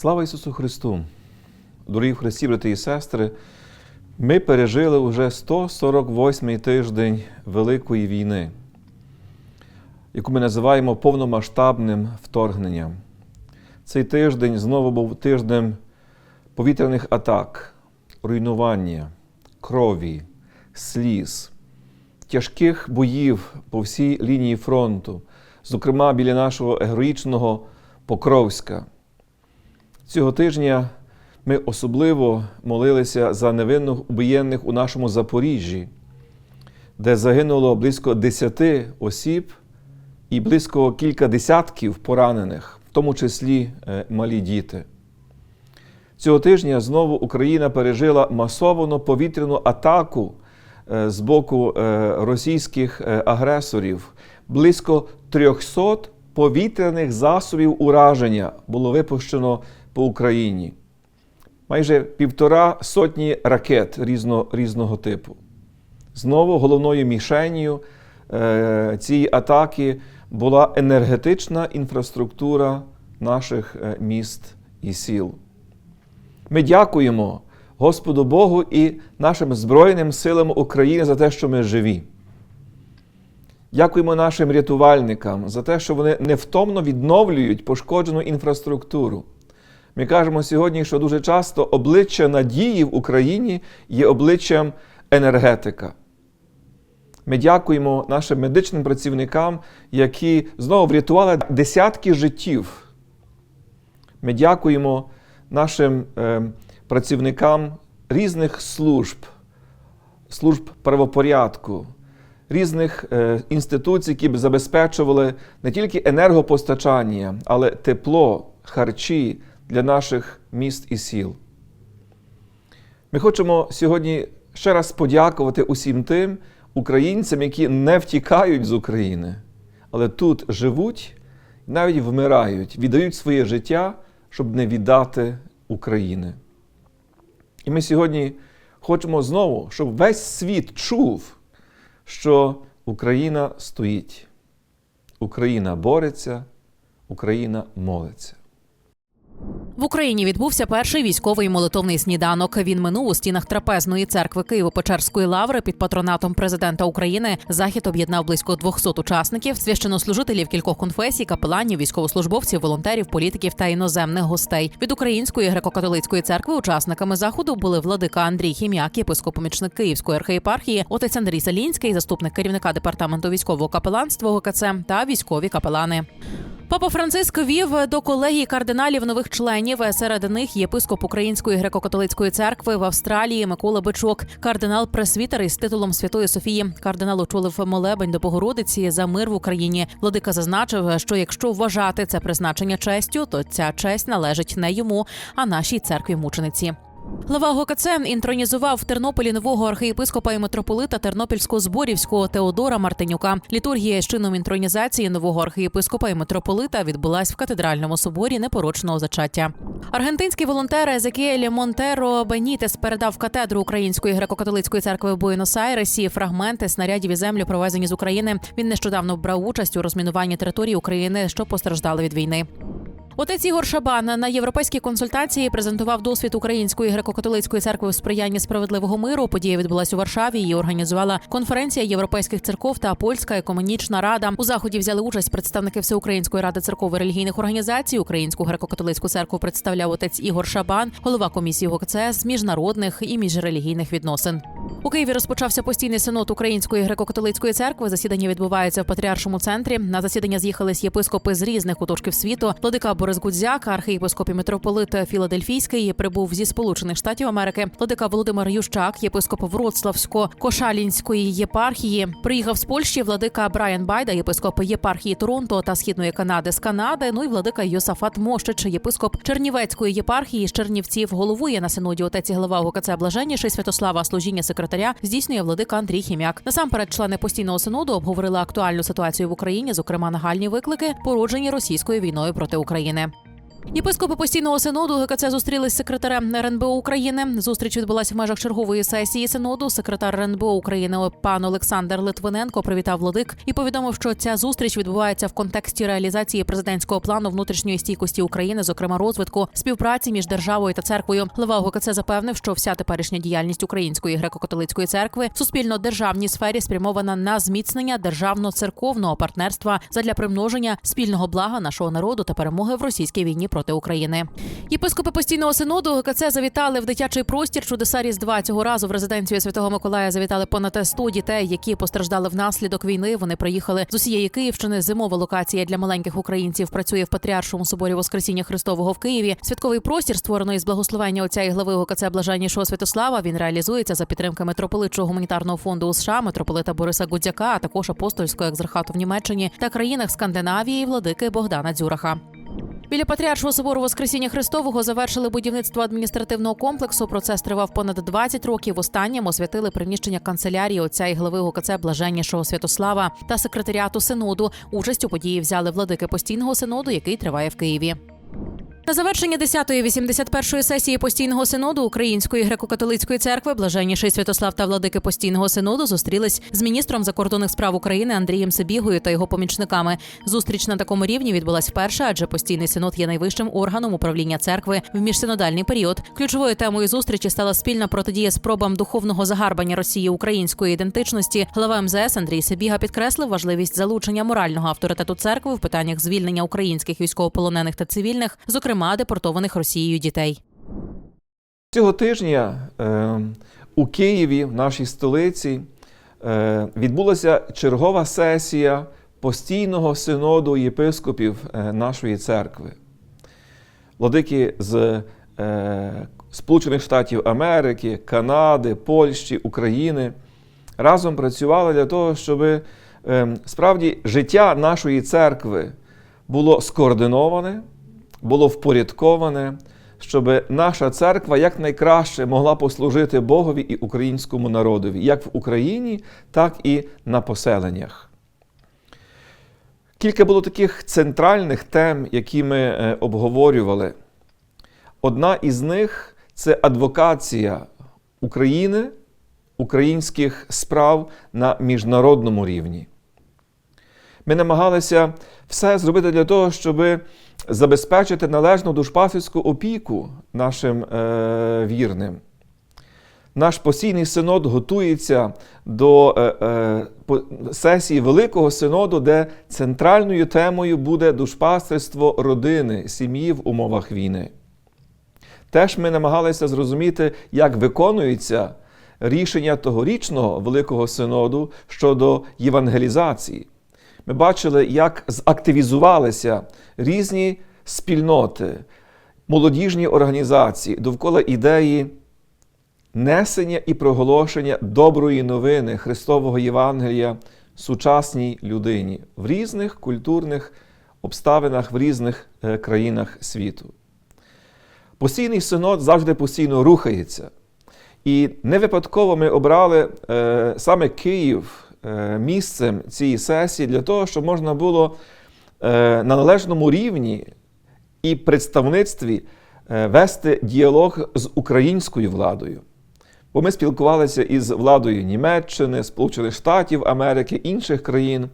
Слава Ісусу Христу! Дорогі Христі, брати і сестри, ми пережили уже 148-й тиждень Великої війни, яку ми називаємо повномасштабним вторгненням. Цей тиждень знову був тижнем повітряних атак, руйнування, крові, сліз, тяжких боїв по всій лінії фронту, зокрема біля нашого героїчного Покровська. Цього тижня ми особливо молилися за невинних убієнних у нашому Запоріжжі, де загинуло близько 10 осіб і близько кілька десятків поранених, в тому числі е, малі діти. Цього тижня знову Україна пережила масовану повітряну атаку е, з боку е, російських агресорів. Близько 300 повітряних засобів ураження було випущено по Україні. Майже півтора сотні ракет різно, різного типу. Знову головною мішенью е, цієї атаки була енергетична інфраструктура наших е, міст і сіл. Ми дякуємо Господу Богу і нашим Збройним силам України за те, що ми живі. Дякуємо нашим рятувальникам за те, що вони невтомно відновлюють пошкоджену інфраструктуру. Ми кажемо сьогодні, що дуже часто обличчя надії в Україні є обличчям енергетика. Ми дякуємо нашим медичним працівникам, які знову врятували десятки життів. Ми дякуємо нашим е, працівникам різних служб, служб правопорядку, різних е, інституцій, які б забезпечували не тільки енергопостачання, але тепло, харчі для наших міст і сіл. Ми хочемо сьогодні ще раз подякувати усім тим українцям, які не втікають з України, але тут живуть навіть вмирають, віддають своє життя, щоб не віддати України. І ми сьогодні хочемо знову, щоб весь світ чув, що Україна стоїть, Україна бореться, Україна молиться. В Україні відбувся перший військовий молитовний сніданок. Він минув у стінах трапезної церкви Києво-Печерської лаври під патронатом президента України. Захід об'єднав близько 200 учасників, священнослужителів кількох конфесій, капеланів, військовослужбовців, волонтерів, політиків та іноземних гостей. Від Української греко-католицької церкви учасниками заходу були владика Андрій Хім'як, єпископ-помічник Київської архієпархії, отець Андрій Салінський, заступник керівника департаменту військового капеланства ГКЦ та військові капелани. Папа Франциск вів до колегії кардиналів нових членів. Серед них єпископ Української греко-католицької церкви в Австралії Микола Бичок, кардинал пресвітер із титулом Святої Софії. Кардинал очолив молебень до Богородиці за мир в Україні. Владика зазначив, що якщо вважати це призначення честю, то ця честь належить не йому, а нашій церкві мучениці. Глава ГОКЦ інтронізував в Тернополі нового архієпископа і митрополита Тернопільсько-Зборівського Теодора Мартинюка. Літургія з чином інтронізації нового архієпископа і митрополита відбулась в катедральному соборі непорочного зачаття. Аргентинський волонтер Езекіель Монтеро Бенітес передав катедру Української греко-католицької церкви в Буенос-Айресі фрагменти снарядів і землю, провезені з України. Він нещодавно брав участь у розмінуванні території України, що постраждали від війни. Отець Ігор Шабан на європейській консультації презентував досвід Української греко-католицької церкви у сприянні справедливого миру. Подія відбулася у Варшаві. Її організувала конференція європейських церков та польська екуменічна рада. У заході взяли участь представники Всеукраїнської ради церков і релігійних організацій. Українську греко-католицьку церкву представляв отець Ігор Шабан, голова комісії ГОКЦ з міжнародних і міжрелігійних відносин. У Києві розпочався постійний синод Української греко-католицької церкви. Засідання відбувається в патріаршому центрі. На засідання з'їхались єпископи з різних куточків світу. Владика Борис Гудзяк, архієпископ і митрополит Філадельфійський, прибув зі Сполучених Штатів Америки. Владика Володимир Ющак, єпископ Вроцлавсько-Кошалінської єпархії. Приїхав з Польщі владика Брайан Байда, єпископ єпархії Торонто та Східної Канади з Канади. Ну і владика Йосафат Мощич, єпископ Чернівецької єпархії з Чернівців. Головує на синоді отець і глава ГКЦ Блаженніший Святослава служіння секретаря здійснює владика Андрій Хім'як. Насамперед, члени постійного синоду обговорили актуальну ситуацію в Україні, зокрема нагальні виклики, породжені російською війною проти України. Єпископи постійного синоду ГКЦ зустрілись з секретарем РНБО України. Зустріч відбулася в межах чергової сесії синоду. Секретар РНБО України пан Олександр Литвиненко привітав владик і повідомив, що ця зустріч відбувається в контексті реалізації президентського плану внутрішньої стійкості України, зокрема розвитку співпраці між державою та церквою. Глава ГКЦ запевнив, що вся теперішня діяльність Української греко-католицької церкви в суспільно-державній сфері спрямована на зміцнення державно-церковного партнерства задля примноження спільного блага нашого народу та перемоги в російській війні проти України. Єпископи постійного синоду ГКЦ завітали в дитячий простір чудеса Різдва. Цього разу в резиденцію Святого Миколая завітали понад 100 дітей, які постраждали внаслідок війни. Вони приїхали з усієї Київщини. Зимова локація для маленьких українців працює в Патріаршому соборі Воскресіння Христового в Києві. Святковий простір, створений з благословення отця і глави ГКЦ Блаженнішого Святослава. Він реалізується за підтримки митрополитчого гуманітарного фонду у США, митрополита Бориса Гудзяка, а також апостольського екзархату в Німеччині та країнах Скандинавії владики Богдана Дзюраха. Біля Патріаршого собору Воскресіння Христового завершили будівництво адміністративного комплексу. Процес тривав понад 20 років. Останнім освятили приміщення канцелярії отця і глави ГКЦ Блаженнішого Святослава та секретаріату синоду. Участь у події взяли владики постійного синоду, який триває в Києві. На завершення 10-ї 81-ї сесії постійного синоду Української греко-католицької церкви блаженніший Святослав та владики постійного синоду зустрілись з міністром закордонних справ України Андрієм Сибігою та його помічниками. Зустріч на такому рівні відбулась вперше, адже постійний синод є найвищим органом управління церкви в міжсинодальний період. Ключовою темою зустрічі стала спільна протидія спробам духовного загарбання Росії української ідентичності. Глава МЗС Андрій Сибіга підкреслив важливість залучення морального авторитету церкви в питаннях звільнення українських військовополонених та цивільних, зокрема депортованих Росією дітей. Цього тижня е, у Києві, в нашій столиці, е, відбулася чергова сесія постійного синоду єпископів е, нашої церкви. Владики з е, Сполучених Штатів Америки, Канади, Польщі, України разом працювали для того, щоб е, справді життя нашої церкви було скоординоване, було впорядковане, щоб наша церква якнайкраще могла послужити Богові і українському народові, як в Україні, так і на поселеннях. Кілька було таких центральних тем, які ми е, обговорювали. Одна із них це адвокація України, українських справ на міжнародному рівні. Ми намагалися все зробити для того, щоб забезпечити належну душпасівську опіку нашим е, вірним. Наш постійний синод готується до е, е, сесії Великого синоду, де центральною темою буде душпастерство родини, сім'ї в умовах війни. Теж ми намагалися зрозуміти, як виконується рішення тогорічного Великого синоду щодо євангелізації. Ми бачили, як зактивізувалися різні спільноти, молодіжні організації довкола ідеї несення і проголошення доброї новини Христового Євангелія сучасній людині в різних культурних обставинах в різних е, країнах світу. Постійний синод завжди постійно рухається. І не випадково ми обрали е, саме Київ місцем цієї сесії для того, щоб можна було е, на належному рівні і представництві е, вести діалог з українською владою. Бо ми спілкувалися із владою Німеччини, Сполучених Штатів Америки, інших країн.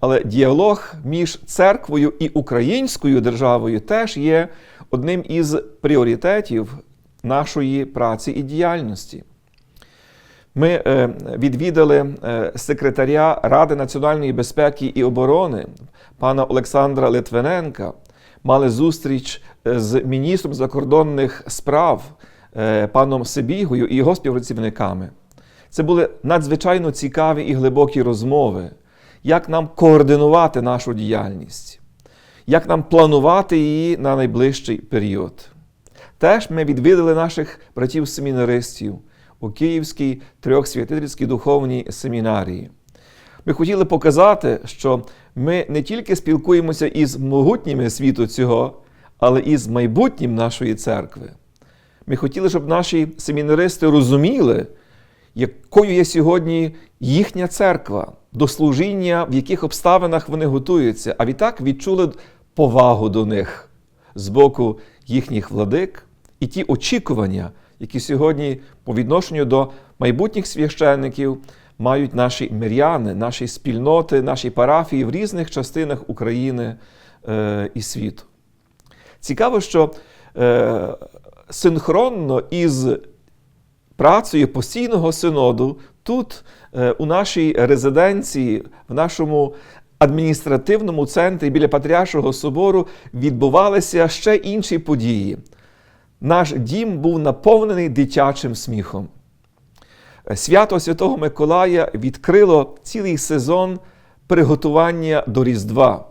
Але діалог між церквою і українською державою теж є одним із пріоритетів нашої праці і діяльності. Ми е, відвідали е, секретаря Ради національної безпеки і оборони пана Олександра Литвиненка, мали зустріч е, з міністром закордонних справ паном Сибігою і його співпрацівниками. Це були надзвичайно цікаві і глибокі розмови, як нам координувати нашу діяльність, як нам планувати її на найближчий період. Теж ми відвідали наших братів-семінаристів у Київській трьохсвятительській духовній семінарії. Ми хотіли показати, що ми не тільки спілкуємося із могутніми світу цього, але і з майбутнім нашої церкви. Ми хотіли, щоб наші семінаристи розуміли, якою є сьогодні їхня церква, до служіння, в яких обставинах вони готуються, а відтак відчули повагу до них, з боку їхніх владик, і ті очікування, які сьогодні по відношенню до майбутніх священників мають наші миряни, наші спільноти, наші парафії в різних частинах України е, і світу. Цікаво, що е, синхронно із працею постійного синоду тут, е, у нашій резиденції, в нашому адміністративному центрі біля Патріаршого собору відбувалися ще інші події. Наш дім був наповнений дитячим сміхом. Свято Святого Миколая відкрило цілий сезон приготування до Різдва.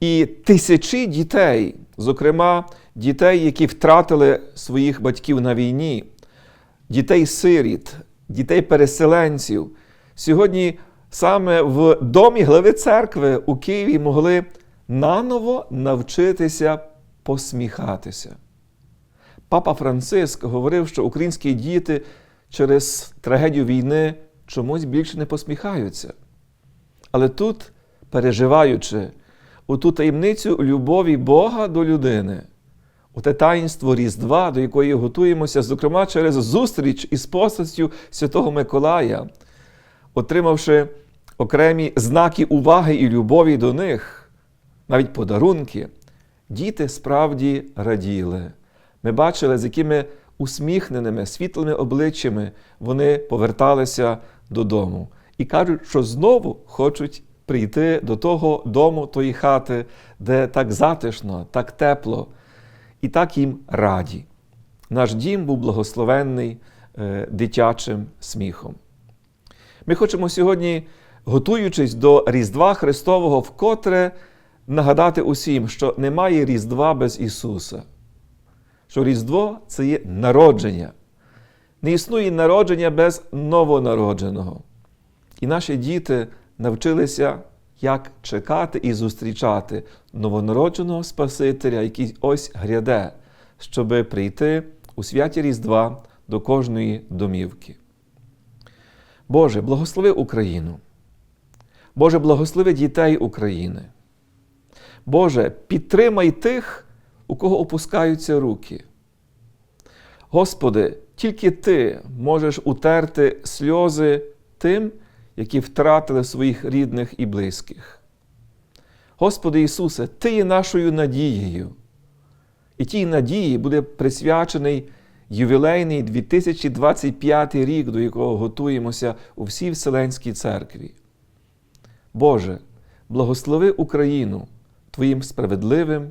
І тисячі дітей, зокрема дітей, які втратили своїх батьків на війні, дітей-сиріт, дітей-переселенців, сьогодні саме в домі глави церкви у Києві могли наново навчитися посміхатися. Папа Франциск говорив, що українські діти через трагедію війни чомусь більше не посміхаються. Але тут, переживаючи у ту таємницю любові Бога до людини, у те таїнство Різдва, до якої готуємося, зокрема через зустріч із постаттю Святого Миколая, отримавши окремі знаки уваги і любові до них, навіть подарунки, діти справді раділи. Ми бачили, з якими усміхненими, світлими обличчями вони поверталися додому і кажуть, що знову хочуть прийти до того дому, тої хати, де так затишно, так тепло і так їм раді. Наш дім був благословенний е, дитячим сміхом. Ми хочемо сьогодні, готуючись до Різдва Христового, вкотре нагадати усім, що немає Різдва без Ісуса. Що Різдво це є народження. Не існує народження без новонародженого. І наші діти навчилися, як чекати і зустрічати новонародженого Спасителя, який ось гряде, щоби прийти у святі Різдва до кожної домівки. Боже, благослови Україну. Боже, благослови дітей України. Боже, підтримай тих, у кого опускаються руки. Господи, тільки Ти можеш утерти сльози тим, які втратили своїх рідних і близьких. Господи Ісусе, Ти є нашою надією. І тій надії буде присвячений ювілейний 2025 рік, до якого готуємося у всій Вселенській церкві. Боже, благослови Україну Твоїм справедливим